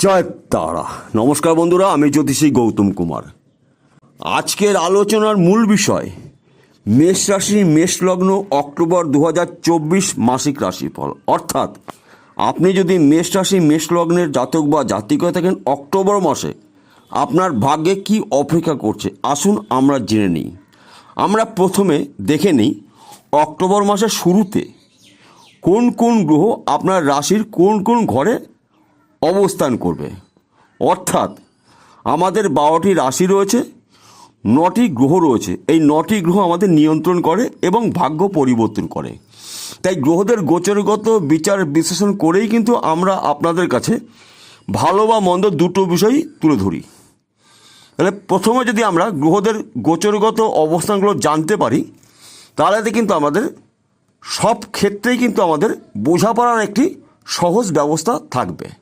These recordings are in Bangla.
জয় তারা। নমস্কার বন্ধুরা, আমি জ্যোতিষী গৌতম কুমার। আজকের আলোচনার মূল বিষয়, মেষ রাশি, মেষ লগ্ন, অক্টোবর দু হাজার চব্বিশ মাসিক রাশিফল। অর্থাৎ, আপনি যদি মেষ রাশি, মেষ লগ্নের জাতক বা জাতিক হয়ে থাকেন অক্টোবর মাসে, আপনার ভাগ্যে কি অপেক্ষা করছে? আসুন আমরা জেনে নিই। আমরা প্রথমে দেখে নিই, অক্টোবর মাসের শুরুতে কোন কোন গ্রহ আপনার রাশির কোন কোন ঘরে অবস্থান করবে। অর্থাৎ আমাদের বারোটি রাশি রয়েছে, নটি গ্রহ রয়েছে। এই নটি গ্রহ আমাদের নিয়ন্ত্রণ করে এবং ভাগ্য পরিবর্তন করে। তাই গ্রহদের গোচরগত বিচার বিশ্লেষণ করেই কিন্তু আমরা আপনাদের কাছে ভালো বা মন্দ দুটো বিষয়ই তুলে ধরি। তাহলে প্রথমে যদি আমরা গ্রহদের গোচরগত অবস্থানগুলো জানতে পারি তাহলেতে কিন্তু আমাদের সব ক্ষেত্রেই কিন্তু আমাদের বোঝাপড়ার একটি সহজ ব্যবস্থা থাকবে।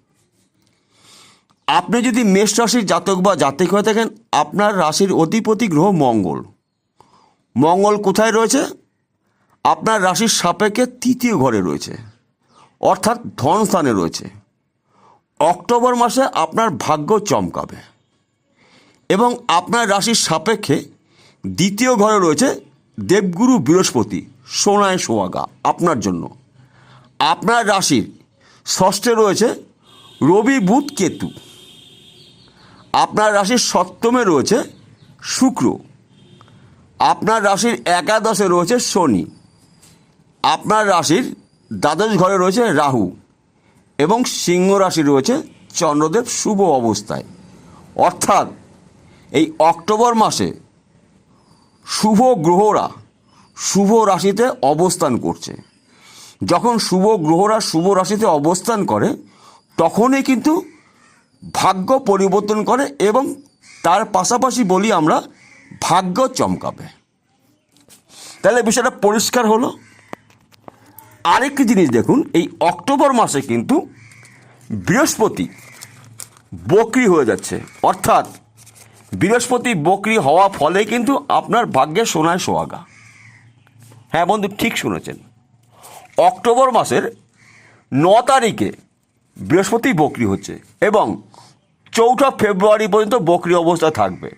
আপনি যদি মেষ রাশির জাতক বা জাতক হয়ে থাকেন, আপনার রাশির অধিপতি গ্রহ মঙ্গল। মঙ্গল কোথায় রয়েছে? আপনার রাশির সাপেক্ষে তৃতীয় ঘরে রয়েছে। অর্থাৎ ধন স্থানে রয়েছে। অক্টোবর মাসে আপনার ভাগ্য চমকাবে। এবং আপনার রাশির সাপেক্ষে দ্বিতীয় ঘরে রয়েছে দেবগুরু বৃহস্পতি, সোনায় সোয়াগা আপনার জন্য। আপনার রাশির ষষ্ঠে রয়েছে রবি বুধ কেতু। আপনার রাশির সপ্তমে রয়েছে শুক্র। আপনার রাশির একাদশে রয়েছে শনি। আপনার রাশির দ্বাদশ ঘরে রয়েছে রাহু এবং সিংহ রাশি রয়েছে চন্দ্রদেব শুভ অবস্থায়। অর্থাৎ এই অক্টোবর মাসে শুভ গ্রহরা শুভ রাশিতে অবস্থান করছে। যখন শুভ গ্রহরা শুভ রাশিতে অবস্থান করে, তখনই কিন্তু ভাগ্য পরিবর্তন করে এবং তার পাশাপাশি বলি আমরা, ভাগ্য চমকাবে। তাহলে বিষয়টা পরিষ্কার হলো। আরেকটি জিনিস দেখুন, এই অক্টোবর মাসে কিন্তু বৃহস্পতি বকরি হয়ে যাচ্ছে। অর্থাৎ বৃহস্পতি বকরি হওয়া ফলে কিন্তু আপনার ভাগ্যে সোনায় সোহাগা। হ্যাঁ বন্ধু, ঠিক শুনেছেন। অক্টোবর মাসের ন তারিখে বৃহস্পতি বকরি হচ্ছে এবং চৌঠা ফেব্রুয়ারি পর্যন্ত বকরি অবস্থা থাকবে।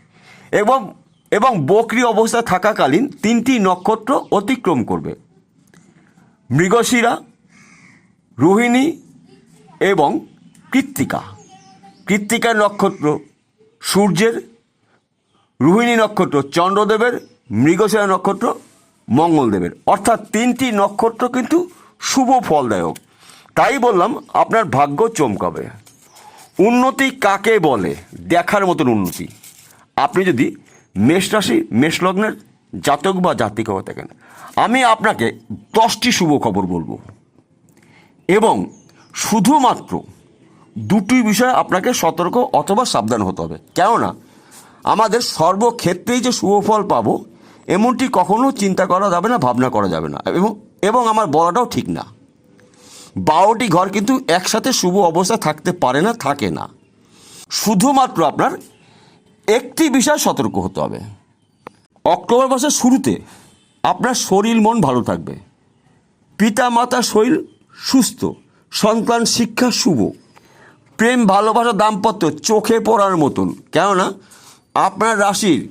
এবং এবং বকরি অবস্থা থাকাকালীন তিনটি নক্ষত্র অতিক্রম করবে। মৃগশিরা, রোহিণী এবং কৃত্তিকা। কৃত্তিকা নক্ষত্র সূর্যের, রোহিণী নক্ষত্র চন্দ্রদেবের, মৃগশিরা নক্ষত্র মঙ্গলদেবের। অর্থাৎ তিনটি নক্ষত্র কিন্তু শুভ ফলদায়ক। তাই বললাম, আপনার ভাগ্য চমকাবে। উন্নতি কাকে বলে? দেখার মতন উন্নতি। আপনি যদি মেষ রাশি, মেষ লগ্নের জাতক বা জাতিকা হয়ে থাকেন, আমি আপনাকে দশটি শুভ খবর বলব। এবং শুধুমাত্র দুটি বিষয়ে আপনাকে সতর্ক অথবা সাবধান হতে হবে। কেননা, আমাদের সর্বক্ষেত্রেই যে শুভ ফল পাবো, এমনটি কখনো চিন্তা করা যাবে না, ভাবনা করা যাবে না। এবং এবং আমার বলাটাও ঠিক না। বারোটি ঘর কিন্তু একসাথে শুভ অবস্থা থাকতে পারে না, থাকে না। শুধুমাত্র আপনার একটি বিষয় সতর্ক হতে হবে। অক্টোবর মাসের শুরুতে আপনার শরীর মন ভালো থাকবে। পিতা মাতা শরীর সুস্থ, সন্তান শিক্ষা শুভ। প্রেম, ভালোবাসা, দাম্পত্য চোখে পড়ার মতন। কেননা, আপনার রাশির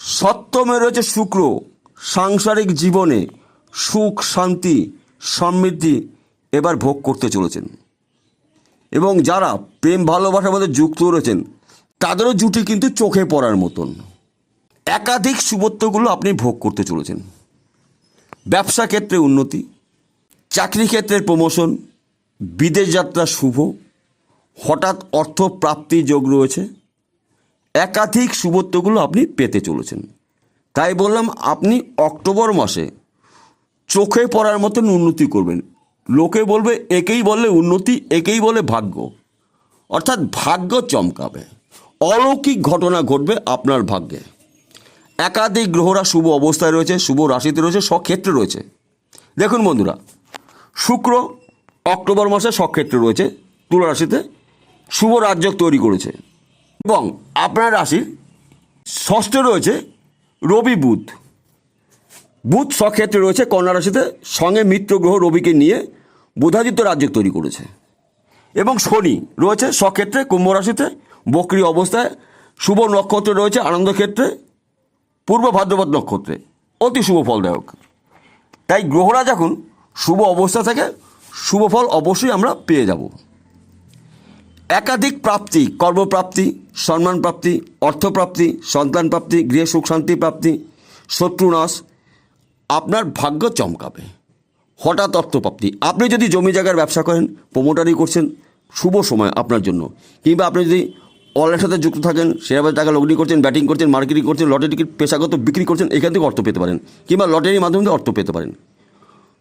সপ্তমে রয়েছে শুক্র। সাংসারিক জীবনে সুখ, শান্তি, সমৃদ্ধি এবার ভোগ করতে চলেছেন। এবং যারা প্রেম ভালোবাসার মধ্যে যুক্ত রয়েছেন, তাদেরও জুটি কিন্তু চোখে পড়ার মতন। একাধিক শুভত্বগুলো আপনি ভোগ করতে চলেছেন। ব্যবসা ক্ষেত্রে উন্নতি, চাকরি ক্ষেত্রের প্রমোশন বিদেশ যাত্রা শুভ, হঠাৎ অর্থ প্রাপ্তির যোগ রয়েছে। একাধিক শুভত্বগুলো আপনি পেতে চলেছেন। তাই বললাম, আপনি অক্টোবর মাসে চোখে পড়ার মতন উন্নতি করবেন। লোকে বলবে, একেই বলে উন্নতি, একেই বলে ভাগ্য। অর্থাৎ ভাগ্য চমকাবে। অলৌকিক ঘটনা ঘটবে আপনার ভাগ্যে। একাধিক গ্রহরা শুভ অবস্থায় রয়েছে, শুভ রাশিতে রয়েছে সক্ষেত্রে রয়েছে। দেখুন বন্ধুরা, শুক্র অক্টোবর মাসে সক্ষেত্রে রয়েছে, তুলা রাশিতে শুভ রাজ্য তৈরি করেছে এবং আপনার রাশির ষষ্ঠে রয়েছে রবি বুধ। বুধ সক্ষেত্রে রয়েছে, কন্যা রাশিতে সঙ্গে মিত্র গ্রহ রবিকে নিয়ে বোধাদিত্য রাজ্য তৈরি করেছে। এবং শনি রয়েছে স্বক্ষেত্রে কুম্ভ রাশিতে, বক্রি অবস্থায়, শুভ নক্ষত্রে রয়েছে আনন্দ ক্ষেত্রে পূর্ব ভাদ্রপদ নক্ষত্রে। অতি শুভ ফলদায়ক। তাই গ্রহরা যখন শুভ অবস্থা থাকে শুভ ফল অবশ্যই আমরা পেয়ে যাব। একাধিক প্রাপ্তি, কর্মপ্রাপ্তি সম্মান প্রাপ্তি অর্থপ্রাপ্তি সন্তান প্রাপ্তি গৃহে সুখ শান্তি প্রাপ্তি, শত্রুনাশ, আপনার ভাগ্য চমকাবে। হঠাৎ অর্থপ্রাপ্তি। আপনি যদি জমি জায়গার ব্যবসা করেন প্রমোটারি করছেন, শুভ সময় আপনার জন্য। কিংবা আপনি যদি অনলাইনের সাথে যুক্ত থাকেন শেয়ার টাকা লগ্নি করছেন ব্যাটিং করছেন মার্কেটিং করছেন লটারি টিকিট পেশাগত বিক্রি করছেন, এখান থেকে অর্থ পেতে পারেন। কিংবা লটারির মাধ্যমে অর্থ পেতে পারেন।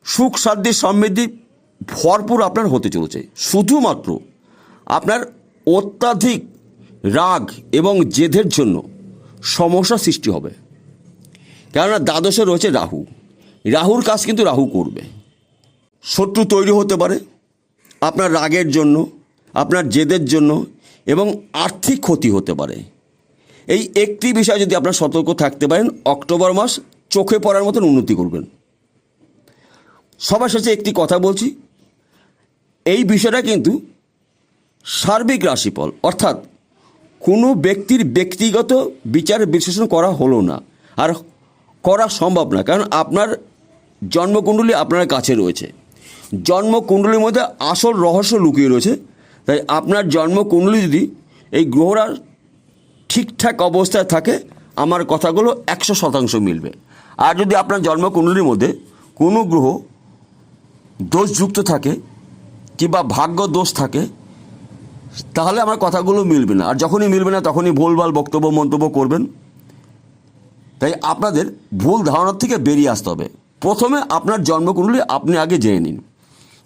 সুখ, শান্তি, সমৃদ্ধি ভরপুর আপনার হতে চলেছে। শুধুমাত্র আপনার অত্যাধিক রাগ এবং জেদের জন্য সমস্যা সৃষ্টি হবে। কেননা দ্বাদশে রয়েছে রাহু। রাহুর কাজ কিন্তু রাহু করবে। শত্রু তৈরি হতে পারে আপনার রাগের জন্য, আপনার জেদের জন্য এবং আর্থিক ক্ষতি হতে পারে। এই একটি বিষয় যদি আপনার সতর্ক থাকতে পারেন, অক্টোবর মাস চোখে পড়ার মতন উন্নতি করবেন। সবার শেষে একটি কথা বলছি, এই বিষয়টা কিন্তু সার্বিক রাশিফল, অর্থাৎ কোনো ব্যক্তির ব্যক্তিগত বিচার বিশ্লেষণ করা হলো না আর করা সম্ভব না, কারণ আপনার জন্মকুণ্ডলী আপনার কাছে রয়েছে। জন্মকুণ্ডলীর মধ্যে আসল রহস্য লুকিয়ে রয়েছে। তাই আপনার জন্মকুণ্ডলী যদি এই গ্রহরা ঠিকঠাক অবস্থায় থাকে, আমার কথাগুলো একশো শতাংশ মিলবে। আর যদি আপনার জন্মকুণ্ডলীর মধ্যে কোনো গ্রহ দোষযুক্ত থাকে কিংবা ভাগ্য দোষ থাকে, তাহলে আমার কথাগুলো মিলবে না। আর যখনই মিলবে না, তখনই ভুলভাল বক্তব্য, মন্তব্য করবেন। তাই আপনাদের ভুল ধারণার থেকে বেরিয়ে আসতে হবে। প্রথমে আপনার জন্মকুণ্ডলী আপনি আগে জেনে নিন।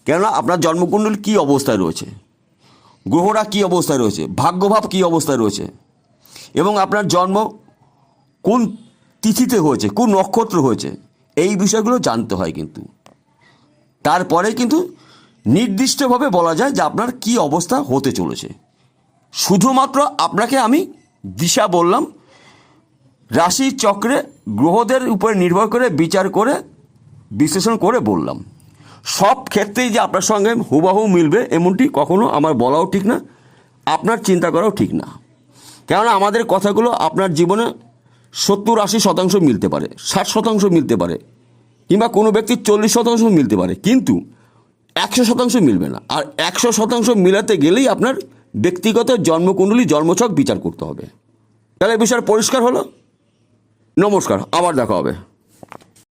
কেননা আপনার জন্মকুণ্ডলী কী অবস্থায় রয়েছে? গ্রহরা কী অবস্থায় রয়েছে? ভাগ্যভাব কী অবস্থায় রয়েছে? এবং আপনার জন্ম কোন তিথিতে হয়েছে? কোন নক্ষত্র হয়েছে? এই বিষয়গুলো জানতে হয় কিন্তু। তারপরে কিন্তু নির্দিষ্টভাবে বলা যায় যে আপনার কি অবস্থা হতে চলেছে। শুধুমাত্র আপনাকে আমি দিশা বললাম, রাশি চক্রে গ্রহদের উপরে নির্ভর করে বিচার করে বিশ্লেষণ করে বললাম। সব ক্ষেত্রেই যে আপনার সঙ্গে হুবাহু মিলবে এমনটি কখনো আমার বলাও ঠিক না, আপনার চিন্তা করাও ঠিক না। কেননা আমাদের কথাগুলো আপনার জীবনে সত্তর আশি শতাংশ মিলতে পারে, ষাট শতাংশ মিলতে পারে, কিংবা কোনো ব্যক্তির চল্লিশ শতাংশ মিলতে পারে, কিন্তু একশো শতাংশ মিলবে না। আর একশো শতাংশ মিলাতে গেলেই আপনার ব্যক্তিগত জন্মকুণ্ডলী, জন্মছক বিচার করতে হবে। তাহলে বিষয় পরিষ্কার হলো? নমস্কার, আবার দেখা হবে।